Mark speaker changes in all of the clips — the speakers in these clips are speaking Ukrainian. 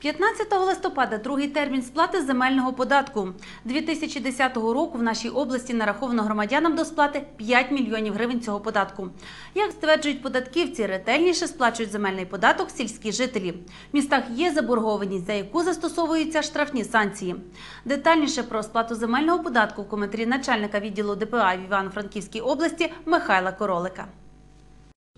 Speaker 1: 15 листопада другий термін сплати земельного податку. 2010 року в нашій області нараховано громадянам до сплати 5 мільйонів гривень цього податку. Як стверджують податківці, ретельніше сплачують земельний податок сільські жителі. В містах є заборгованість, за яку застосовуються штрафні санкції. Детальніше про сплату земельного податку в коментарі начальника відділу ДПА в Івано-Франківській області Михайла Королика.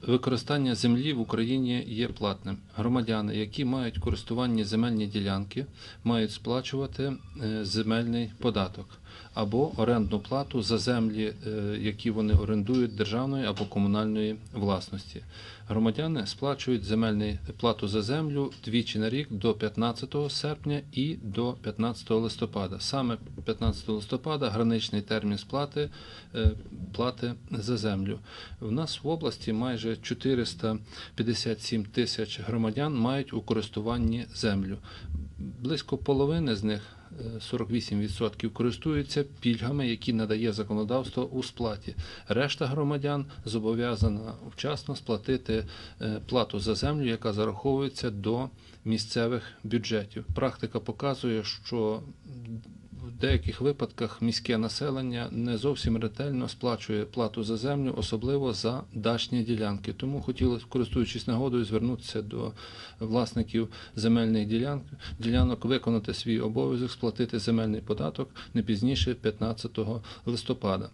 Speaker 2: Використання землі в Україні є платним. Громадяни, які мають користування земельні ділянки, мають сплачувати е, земельний податок або орендну плату за землі, е, які вони орендують державної або комунальної власності. Громадяни сплачують земельну плату за землю двічі на рік до 15 серпня і до 15 листопада. Саме 15 листопада граничний термін сплати е, плати за землю. В нас в області майже 457 тисяч громадян мають у користуванні землю. Близько половини з них. е, 48% користуються пільгами, які надає законодавство у сплаті. Решта громадян зобов'язана вчасно сплатити е, плату за землю, яка зараховується до місцевих бюджетів. Практика показує, що деяких випадках міське населення не зовсім ретельно сплачує плату за землю, особливо за дачні ділянки. Тому хотілося, користуючись нагодою, звернутися до власників земельних ділянок, ділянок виконати свій обов'язок, сплатити земельний податок не пізніше 15 листопада.